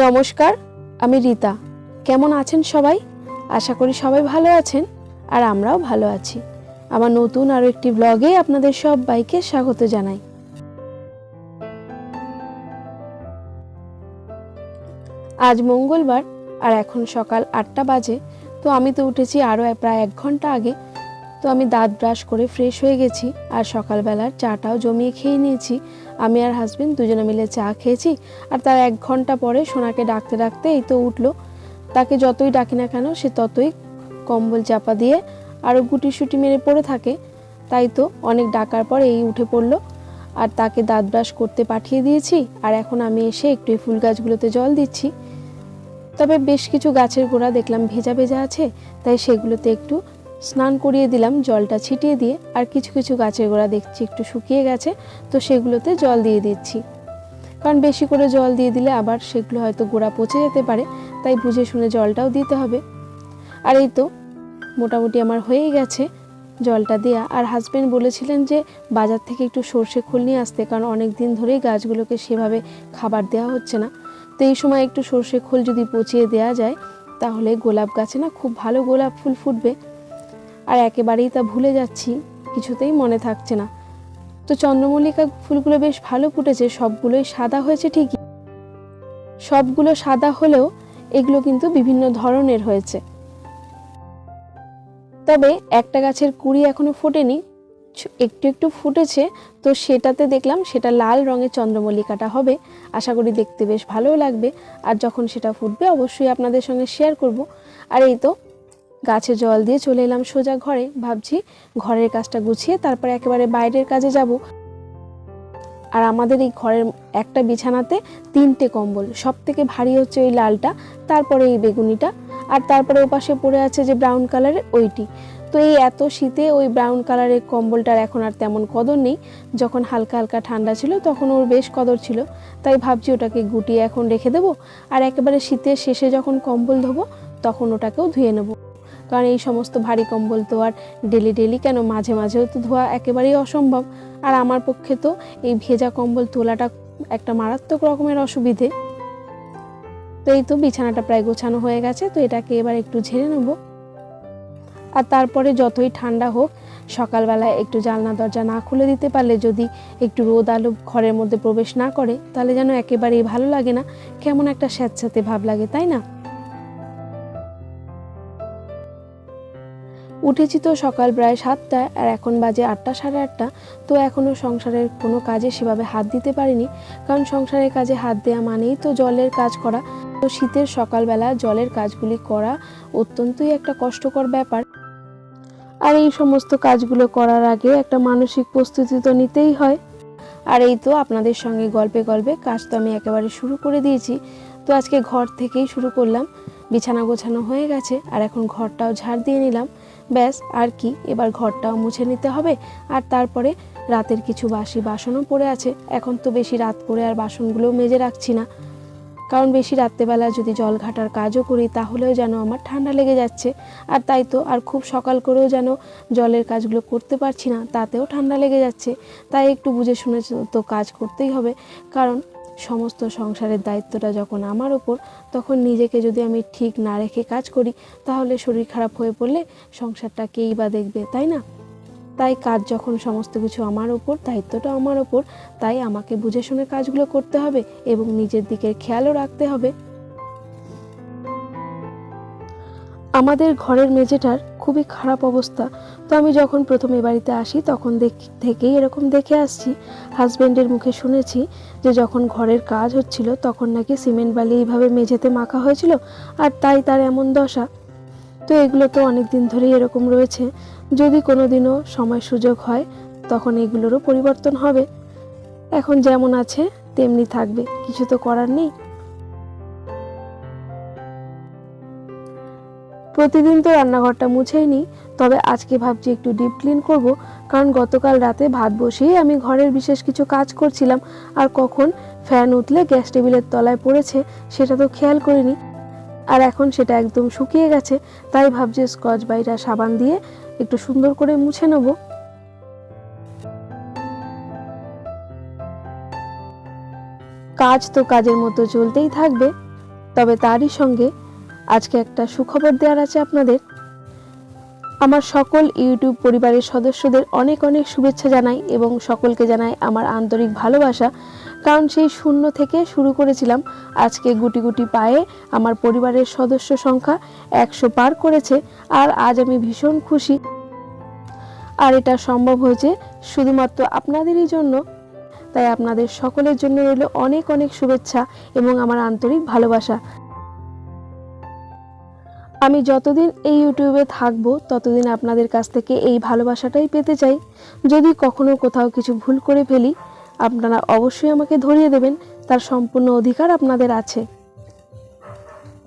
নমস্কার, আমি রীতা। কেমন আছেন সবাই? আশা করি সবাই ভালো আছেন আর আমরাও ভালো আছি। আমার নতুন আরও একটি ব্লগে আপনাদের সব বাইকে স্বাগত জানাই। আজ মঙ্গলবার আর এখন সকাল আটটা বাজে, তো আমি তো উঠেছি আরও প্রায় এক ঘণ্টা আগে তো আমি দাঁত ব্রাশ করে ফ্রেশ হয়ে গেছি আর সকালবেলার চাটাও জমিয়ে খেয়ে নিয়েছি। আমি আর হাজবেন্ড দুজনে মিলে চা খেয়েছি আর তার এক ঘণ্টা পরে সোনাকে ডাকতে ডাকতে এই তো উঠল। তাকে যতই ডাকি না কেন সে ততই কম্বল চাপা দিয়ে আরও গুটি সুটি মেরে পড়ে থাকে। তাই তো অনেক ডাকার পর এই উঠে পড়ল। আর তাকে দাঁত ব্রাশ করতে পাঠিয়ে দিয়েছি আর এখন আমি এসে একটু ফুল গাছগুলোতে জল দিচ্ছি। তবে বেশ কিছু গাছের গোড়া দেখলাম ভেজা ভেজা আছে, তাই সেগুলোতে একটু স্নান করিয়ে দিলাম, জলটা ছিটিয়ে দিয়ে, আর কিছু কিছু গাছের গোড়া দেখছি একটু শুকিয়ে গেছে, তো সেগুলোতে জল দিয়ে দিচ্ছি। কারণ বেশি করে জল দিয়ে দিলে আবার সেগুলো হয়তো গোড়া পচে যেতে পারে, তাই বুঝে শুনে জলটাও দিতে হবে। আর এই তো, মোটামুটি আমার হয়েই গেছে জলটা দেয়া। আর হাজবেন্ড বলেছিলেন যে, বাজার থেকে একটু সর্ষে খোল নিয়ে আসতে, কারণ অনেক দিন ধরেই গাছগুলোকে সেভাবে খাবার দেওয়া হচ্ছে না। তো এই সময় একটু সর্ষে খোল যদি পচিয়ে দেওয়া যায়, তাহলে গোলাপ গাছে না খুব ভালো গোলাপ ফুল ফুটবে। আর একেবারেই তা ভুলে যাচ্ছি, কিছুতেই মনে থাকছে না। তো চন্দ্রমল্লিকা ফুলগুলো বেশ ভালো ফুটেছে, সবগুলোই সাদা হয়েছে ঠিকই। সবগুলো সাদা হলেও এগুলো কিন্তু বিভিন্ন ধরনের হয়েছে। তবে একটা গাছের কুড়ি এখনও ফোটেনি একটু একটু ফুটেছে, তো সেটাতে দেখলাম সেটা লাল রঙের চন্দ্রমল্লিকাটা হবে। আশা করি দেখতে বেশ ভালোও লাগবে, আর যখন সেটা ফুটবে অবশ্যই আপনাদের সঙ্গে শেয়ার করব। আর এই তো গাছে জল দিয়ে চলে এলাম সোজা ঘরে। ভাবছি ঘরের কাজটা গুছিয়ে তারপরে একেবারে বাইরের কাজে যাব। আর আমাদের এই ঘরের একটা বিছানাতে তিনটে কম্বল। সব থেকে ভারী হচ্ছে ওই লালটা, তারপরে এই বেগুনিটা, আর তারপরে ওপাশে পড়ে আছে যে ব্রাউন কালারের ওইটি। তো এই এত শীতে ওই ব্রাউন কালারের কম্বলটার এখন আর তেমন কদর নেই। যখন হালকা হালকা ঠান্ডা ছিল তখন ওর বেশ কদর ছিল। তাই ভাবছি ওটাকে গুটিয়ে এখন রেখে দেবো। আর একেবারে শীতের শেষে যখন কম্বল ধোবো তখন ওটাকেও ধুয়ে নেব। কারণ এই সমস্ত ভারী কম্বল তো আর ডেলি ডেলি কেন মাঝে মাঝেও তো ধোয়া একেবারেই অসম্ভব। আর আমার পক্ষে তো এই ভেজা কম্বল তোলাটা একটা মারাত্মক রকমের অসুবিধে। তো এই তো বিছানাটা প্রায় গোছানো হয়ে গেছে, তো এটাকে এবার একটু ঝেড়ে নেব। আর তারপরে যতই ঠান্ডা হোক, সকালবেলায় একটু জানলা দরজা না খুলে দিতে পারলে যদি একটু রোদ আলো ঘরের মধ্যে প্রবেশ না করে, তাহলে যেন একেবারেই ভালো লাগে না। কেমন একটা স্যাঁতস্যাঁতে ভাব লাগে, তাই না? উঠেছি তো সকাল প্রায় সাতটায় আর এখন বাজে আটটা, সাড়ে আটটা। তো এখনও সংসারের কোনো কাজে সেভাবে হাত দিতে পারিনি। কারণ সংসারের কাজে হাত দেওয়া মানেই তো জলের কাজ করা। তো শীতের সকালবেলা জলের কাজগুলি করা অত্যন্তই একটা কষ্টকর ব্যাপার। আর এই সমস্ত কাজগুলো করার আগে একটা মানসিক প্রস্তুতি তো নিতেই হয়। আর এই তো আপনাদের সঙ্গে গল্পে গল্পে কাজ তো আমি একেবারে শুরু করে দিয়েছি। তো আজকে ঘর থেকেই শুরু করলাম। বিছানা গোছানো হয়ে গেছে আর এখন ঘরটাও ঝাড় দিয়ে নিলাম। ব্যাস, আর কি? এবার ঘরটাও মুছে নিতে হবে, আর তারপরে রাতের কিছু বাসি বাসনও পড়ে আছে। এখন তো বেশি রাত করে আর বাসনগুলোও মেজে রাখছি না। কারণ বেশি রাত্রেবেলা যদি জল ঘাটার কাজও করি, তাহলেও যেন আমার ঠান্ডা লেগে যাচ্ছে। আর তাই তো আর খুব সকাল করেও যেন জলের কাজগুলো করতে পারছি না, তাতেও ঠান্ডা লেগে যাচ্ছে। তাই একটু বুঝে শুনে তো কাজ করতেই হবে। কারণ সমস্ত সংসারের দায়িত্বটা যখন আমার ওপর, তখন নিজেকে যদি আমি ঠিক না রেখে কাজ করি, তাহলে শরীর খারাপ হয়ে পড়লে সংসারটা কেই বা দেখবে, তাই না? তাই কাজ যখন সমস্ত কিছু আমার ওপর, দায়িত্বটা আমার ওপর, তাই আমাকে বুঝে শুনে কাজগুলো করতে হবে এবং নিজের দিকের খেয়ালও রাখতে হবে। আমাদের ঘরের মেঝেটার খুবই খারাপ অবস্থা। তো আমি যখন প্রথম এ বাড়িতে আসি, তখন থেকেই এরকম দেখে আসছি। হাজবেন্ডের মুখে শুনেছি যে যখন ঘরের কাজ হচ্ছিল, তখন নাকি সিমেন্ট বালি এইভাবে মেঝেতে মাখা হয়েছিল আর তাই তার এমন দশা। তো এগুলো তো অনেক দিন ধরেই এরকম রয়েছে। যদি কোনো দিনও সময় সুযোগ হয়, তখন এগুলোরও পরিবর্তন হবে। এখন যেমন আছে, তেমনি থাকবে। কিছু তো করার নেই। প্রতিদিন তো রান্নাঘরটা মুছেই নিই তবে আজকে ভাবছি একটু ডিপ ক্লিন করব, কারণ গতকাল রাতে ভাত বসিয়েই আমি ঘরের বিশেষ কিছু কাজ করছিলাম, আর কখন ফ্যান উঠলে গ্যাস টেবিলের তলায় পড়েছে সেটা তো খেয়াল করিনি। আর এখন সেটা একদম শুকিয়ে গেছে, তাই ভাবছি স্কচ বাইটা সাবান দিয়ে একটু সুন্দর করে মুছে নেব। কাজ তো কাজের মতো চলতেই থাকবে, তবে তারই সঙ্গে আজকে একটা সুখবর দেওয়ার আছে আপনাদের। আমার সকল ইউটিউব পরিবারের সদস্যদের অনেক অনেক শুভেচ্ছা জানাই এবং সকলকে জানাই আমার আন্তরিক ভালোবাসা। কারণ সেই শূন্য থেকে শুরু করেছিলাম। আজকে গুটি গুটি পায়ে আমার পরিবারের সদস্য সংখ্যা একশো পার করেছে আর আজ আমি ভীষণ খুশি। আর এটা সম্ভব হয়েছে শুধুমাত্র আপনাদেরই জন্য। তাই আপনাদের সকলের জন্য রইল অনেক অনেক শুভেচ্ছা এবং আমার আন্তরিক ভালোবাসা। আমি যতদিন এই ইউটিউবে থাকব, ততদিন আপনাদের কাছ থেকে এই ভালোবাসাটাই পেতে চাই। যদি কখনো কোথাও কিছু ভুল করে ফেলি, আপনারা অবশ্যই আমাকে ধরিয়ে দেবেন, তার সম্পূর্ণ অধিকার আপনাদের আছে।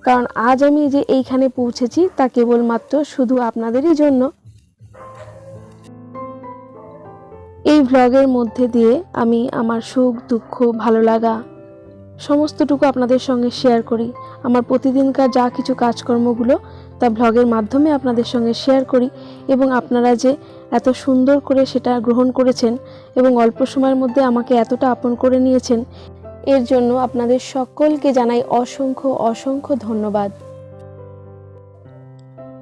কারণ আজ আমি যে এইখানে পৌঁছেছি, তা কেবলমাত্র শুধু আপনাদেরই জন্য। এই ভ্লগের মধ্যে দিয়ে আমি আমার সুখ, দুঃখ, ভালো লাগা সমস্তটুকু আপনাদের সঙ্গে শেয়ার করি। আমার প্রতিদিনকার যা কিছু কাজকর্মগুলো তা ভ্লগের মাধ্যমে আপনাদের সঙ্গে শেয়ার করি এবং আপনারা যে এত সুন্দর করে সেটা গ্রহণ করেছেন এবং অল্প সময়ের মধ্যে আমাকে এতটা আপন করে নিয়েছেন, এর জন্য আপনাদের সকলকে জানাই অসংখ্য অসংখ্য ধন্যবাদ।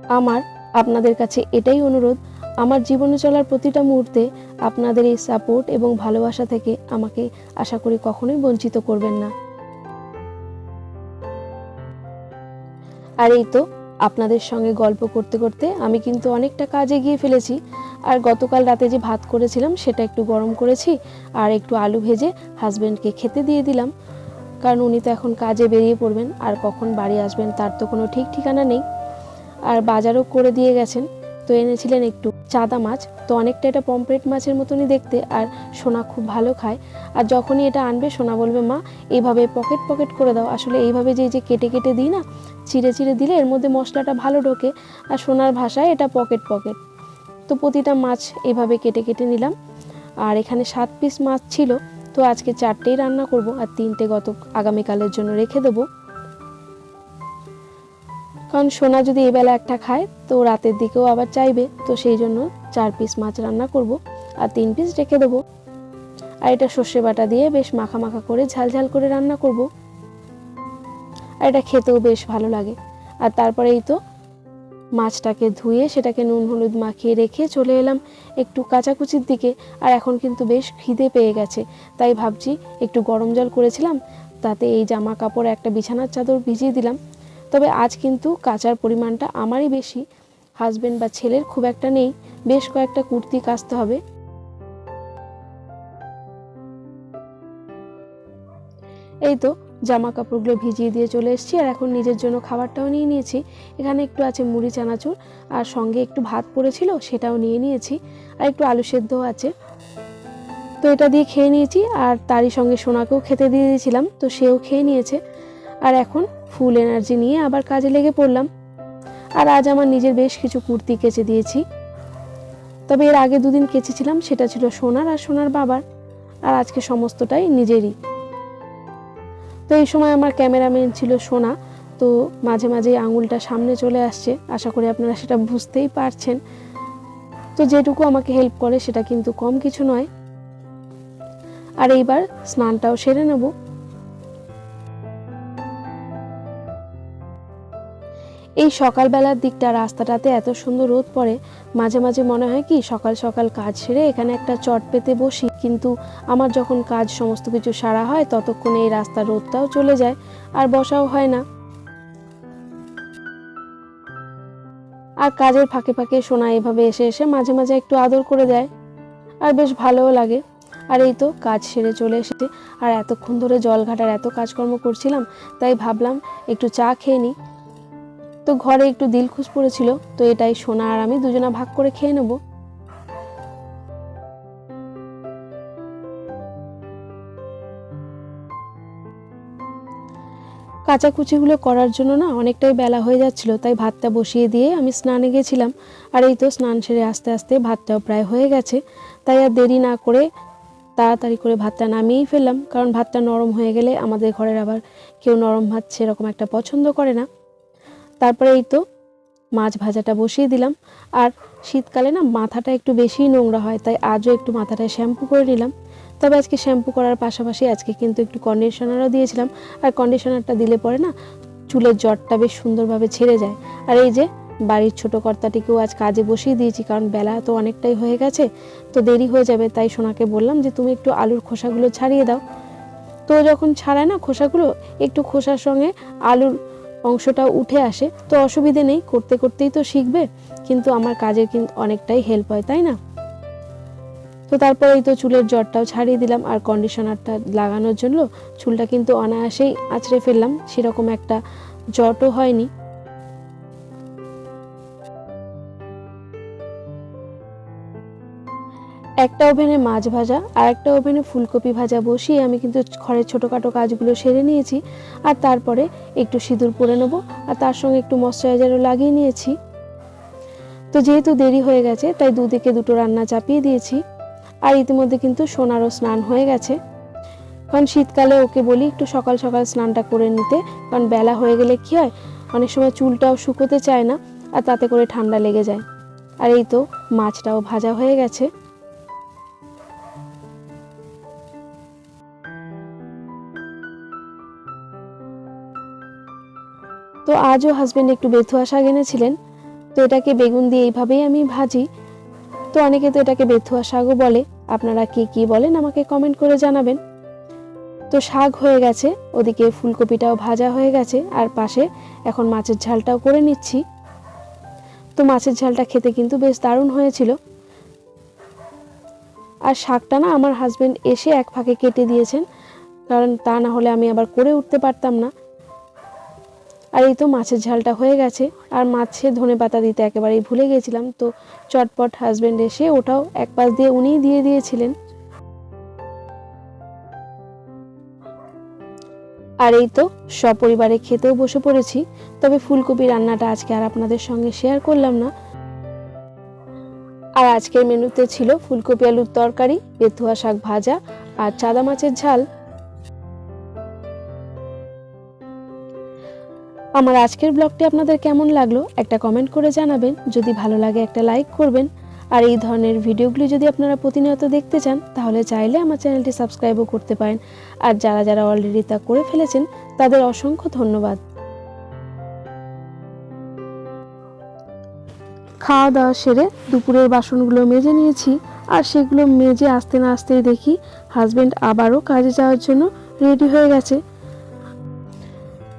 আমার আপনাদের কাছে এটাই অনুরোধ আমার জীবনে চলার প্রতিটা মুহূর্তে আপনাদের এই সাপোর্ট এবং ভালোবাসা থেকে আমাকে আশা করি কখনোই বঞ্চিত করবেন না। আর এই তো আপনাদের সঙ্গে গল্প করতে করতে আমি কিন্তু অনেকটা কাজে গিয়ে ফেলেছি। আর গতকাল রাতে যে ভাত করেছিলাম সেটা একটু গরম করেছি আর একটু আলু ভেজে হাজব্যান্ডকে খেতে দিয়ে দিলাম। কারণ উনি তো এখন কাজে বেরিয়ে পড়বেন, আর কখন বাড়ি আসবেন তার তো কোনো ঠিক ঠিকানা নেই। আর বাজারও করে দিয়ে গেছেন। তো এনেছিলেন একটু চাদা মাছ। তো অনেকটা এটা পমপ্লেট মাছের মতনই দেখতে আর সোনা খুব ভালো খায়। আর যখনই এটা আনবে, সোনা বলবে, মা এইভাবে পকেট পকেট করে দাও। আসলে এইভাবে যে যে কেটে কেটে দিই না চিড়ে চিড়ে দিলে এর মধ্যে মশলাটা ভালো ঢোকে আর সোনার ভাষায় এটা পকেট পকেট। তো প্রতিটা মাছ এভাবে কেটে কেটে নিলাম। আর এখানে সাত পিস মাছ ছিল। তো আজকে চারটেই রান্না করব আর তিনটে গত আগামীকালের জন্য রেখে দেবো। কারণ সোনা যদি এবেলা একটা খায়, তো রাতের দিকেও আবার চাইবে। তো সেই জন্য চার পিস মাছ রান্না করব আর তিন পিস রেখে দেবো। আর এটা সর্ষে বাটা দিয়ে বেশ মাখা মাখা করে ঝাল ঝাল করে রান্না করব। আর এটা খেতেও বেশ ভালো লাগে। আর তারপরে এই তো মাছটাকে ধুয়ে সেটাকে নুন হলুদ মাখিয়ে রেখে চলে এলাম একটু কাচাকুচির দিকে। আর এখন কিন্তু বেশ খিদে পেয়ে গেছে, তাই ভাবছি একটু গরম জল করেছিলাম, তাতে এই জামা কাপড় একটা বিছানার চাদর ভিজিয়ে দিলাম। তবে আজ কিন্তু কাচার পরিমাণটা আমারই বেশি। হাজবেন্ড বা ছেলের খুব একটা নেই, বেশ কয়েকটা কুর্তি কাচতে হবে। এই তো জামা কাপড়গুলো ভিজিয়ে দিয়ে চলে এসেছি আর এখন নিজের জন্য খাবারটাও নিয়ে নিয়েছি। এখানে একটু আছে মুড়ি, চানাচুর আর সঙ্গে একটু ভাত পড়েছিল সেটাও নিয়ে নিয়েছি। আর একটু আলু সেদ্ধও আছে। তো এটা দিয়ে খেয়ে নিয়েছি আর তারই সঙ্গে সোনাকেও খেতে দিয়ে দিয়েছিলাম, তো সেও খেয়ে নিয়েছে। আর এখন ফুল এনার্জি নিয়ে আবার কাজে লেগে পড়লাম। আর আজ আমার নিজের বেশ কিছু কুর্তি কেচে দিয়েছি। তবে এর আগে দুদিন কেচেছিলাম, সেটা ছিল সোনার আর সোনার বাবার। আর আজকে সমস্তটাই নিজেরই। তো এই সময় আমার ক্যামেরাম্যান ছিল সোনা। তো মাঝে মাঝে আঙুলটা সামনে চলে আসছে। আশা করি আপনারা সেটা বুঝতেই পারছেন। তো যেটুকু আমাকে হেল্প করে, সেটা কিন্তু কম কিছু নয়। আর এইবার স্নানটাও সেরে নেব। এই সকালবেলার দিকটা, রাস্তাটাতে এত সুন্দর রোদ পড়ে, মাঝে মাঝে মনে হয় কি সকাল সকাল কাজ সেরে এখানে একটা চট পেতে বসি। কিন্তু আমার যখন কাজ সমস্ত কিছু সারা হয়, ততক্ষণে এই রাস্তার রোদটাও চলে যায় আর বসাও হয় না। আর কাজের ফাঁকে ফাঁকে সোনা এভাবে এসে এসে মাঝে মাঝে একটু আদর করে দেয়। আর বেশ ভালোও লাগে। আর এই তো কাজ সেরে চলে এসেছে। আর এতক্ষণ ধরে জল ঘাটার এত কাজকর্ম করছিলাম, তাই ভাবলাম একটু চা খেয়ে নিই তো ঘরে একটু দিলখুশ পড়েছিল, তো এটাই সোনা আর আমি দুজনা ভাগ করে খেয়ে নেব। কাচাকুচিগুলো করার জন্য না অনেকটাই বেলা হয়ে যাচ্ছিল, তাই ভাতটা বসিয়ে দিয়ে আমি স্নানে গেছিলাম। আর এই তো স্নান সেরে আস্তে আস্তে ভাতটাও প্রায় হয়ে গেছে, তাই আর দেরি না করে তাড়াতাড়ি করে ভাতটা নামিয়েই ফেললাম। কারণ ভাতটা নরম হয়ে গেলে আমাদের ঘরের আবার কেউ নরম ভাত সেরকম একটা পছন্দ করে না। তারপরে এই তো মাছ ভাজাটা বসিয়ে দিলাম। আর শীতকালে না মাথাটা একটু বেশিই নোংরা হয়, তাই আজও একটু মাথাটায় শ্যাম্পু করে নিলাম। তবে আজকে শ্যাম্পু করার পাশাপাশি আজকে কিন্তু একটু কন্ডিশনারও দিয়েছিলাম। আর কন্ডিশনারটা দিলে পরে না চুলের জটটা বেশ সুন্দরভাবে ছেড়ে যায়। আর এই যে বাড়ির ছোট কর্তাটিকেও আজ কাজে বসিয়ে দিয়েছি, কারণ বেলা তো অনেকটাই হয়ে গেছে, তো দেরি হয়ে যাবে, তাই সোনাকে বললাম যে তুমি একটু আলুর খোসাগুলো ছাড়িয়ে দাও। তো যখন ছাড়ায় না খোসাগুলো, একটু খোসার সঙ্গে আলুর অংশটা উঠে আসে। তো অসুবিধে নেই, করতে করতেই তো শিখবে, কিন্তু আমার কাজের কিন্তু অনেকটাই হেল্প হয়, তাই না? তো তারপর তারপরেই তো চুলের জ্বরটাও ছাড়িয়ে দিলাম, আর কন্ডিশনারটা লাগানোর জন্য চুলটা কিন্তু অনায়াসেই আছড়ে ফেললাম, সেরকম একটা জটও হয়নি। একটা ওভেনে মাছ ভাজা আর একটা ওভেনে ফুলকপি ভাজা বসিয়ে আমি কিন্তু ঘরের ছোটোখাটো কাজগুলো সেরে নিয়েছি। আর তারপরে একটু সিঁদুর পরে নেব আর তার সঙ্গে একটু ময়শ্চারাইজারও লাগিয়ে নিয়েছি। তো যেহেতু দেরি হয়ে গেছে, তাই দুদিকে দুটো রান্না চাপিয়ে দিয়েছি। আর ইতিমধ্যে কিন্তু সোনারও স্নান হয়ে গেছে। কারণ শীতকালে ওকে বলি একটু সকাল সকাল স্নানটা করে নিতে, কারণ বেলা হয়ে গেলে কী হয়, অনেক সময় চুলটাও শুকোতে চায় না, আর তাতে করে ঠান্ডা লেগে যায়। আর এই তো মাছটাও ভাজা হয়ে গেছে। তো আজও হাজবেন্ড একটু বেথুয়া শাক এনেছিলেন তো এটাকে বেগুন দিয়ে এইভাবেই আমি ভাজি। তো অনেকে তো এটাকে বেথুয়া শাকও বলে। আপনারা কে কি বলেন আমাকে কমেন্ট করে জানাবেন। তো শাক হয়ে গেছে, ওদিকে ফুলকপিটাও ভাজা হয়ে গেছে, আর পাশে এখন মাছের ঝালটাও করে নিচ্ছি। তো মাছের ঝালটা খেতে কিন্তু বেশ দারুণ হয়েছিল। আর শাকটা না আমার হাজবেন্ড এসে এক ফাঁকে কেটে দিয়েছেন। কারণ তা না হলে আমি আবার করে উঠতে পারতাম না। আর এই তো মাছের ঝালটা হয়ে গেছে। আর মাছে ধনে পাতা দিতে একেবারেই ভুলে গেছিলাম, তো চটপট হাজবেন্ড এসে ওটাও এক পাশ দিয়ে উনিই দিয়ে দিয়েছিলেন। আর এই তো সপরিবারে খেতেও বসে পড়েছি, তবে ফুলকপি রান্নাটা আজকে আর আপনাদের সঙ্গে শেয়ার করলাম না। আর আজকের মেনুতে ছিল ফুলকপি আলুর তরকারি বেথুয়া শাক ভাজা আর চাদা মাছের ঝাল। আমার আজকের ব্লগটি আপনাদের কেমন লাগল, একটা কমেন্ট করে জানাবেন। যদি ভালো লাগে, একটা লাইক করবেন। আর এই ধরনের ভিডিওগুলি যদি আপনারা প্রতিনিয়ত দেখতে চান, তাহলে চাইলে আমার চ্যানেলটি সাবস্ক্রাইবও করতে পারেন। আর যারা যারা অলরেডি তা করে ফেলেছেন, তাদের অসংখ্য ধন্যবাদ। খাওয়া দাওয়া সেরে দুপুরের বাসনগুলো মেজে নিয়েছি, আর সেগুলো মেজে আসতে না আসতেই দেখি হাজবেন্ড আবারও কাজে যাওয়ার জন্য রেডি হয়ে গেছে।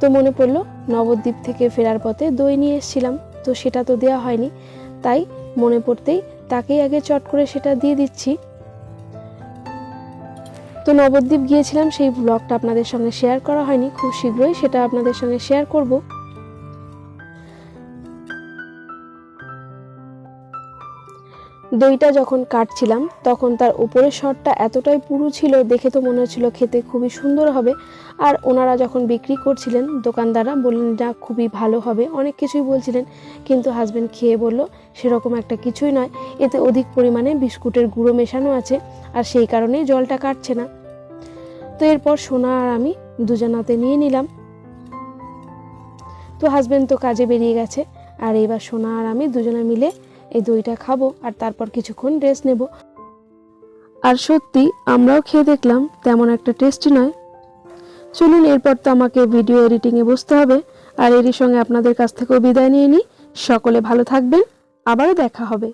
তো মনে পড়ল নবদ্বীপ থেকে ফেরার পথে দই নিয়ে এসেছিলাম, তো সেটা তো দেওয়া হয়নি। তাই মনে পড়তেই তাকেই আগে চট করে সেটা দিয়ে দিচ্ছি। তো নবদ্বীপ গিয়েছিলাম, সেই ব্লগটা আপনাদের সঙ্গে শেয়ার করা হয়নি। খুব শীঘ্রই সেটা আপনাদের সঙ্গে শেয়ার করব। দইটা যখন কাটছিলাম, তখন তার উপরের শটটা এতটাই পুরু ছিল, দেখে তো মনে হচ্ছিল খেতে খুবই সুন্দর হবে। আর ওনারা যখন বিক্রি করছিলেন, দোকানদাররা বললেন না খুবই ভালো হবে। অনেক কিছুই বলছিলেন, কিন্তু হাজবেন্ড খেয়ে বলল, সেরকম একটা কিছুই নয়। এতে অধিক পরিমাণে বিস্কুটের গুঁড়ো মেশানো আছে, আর সেই কারণেই জলটা কাটছে না। তো এরপর সোনা আর আমি দুজনাতে নিয়ে নিলাম। তো হাজবেন্ড তো কাজে বেরিয়ে গেছে। আর এবার সোনা আর আমি দুজনে মিলে এই দইটা খাব আর তারপর কিছুক্ষণ রেস্ট নেব। আর সত্যি আমরাও খেয়ে দেখলাম তেমন একটা টেস্টি নয়। চলুন এরপর তো আমাকে ভিডিও এডিটিংয়ে বসতে হবে। আর এরই সঙ্গে আপনাদের কাছ থেকেও বিদায় নিয়ে নিই। সকলে ভালো থাকবেন। আবারও দেখা হবে।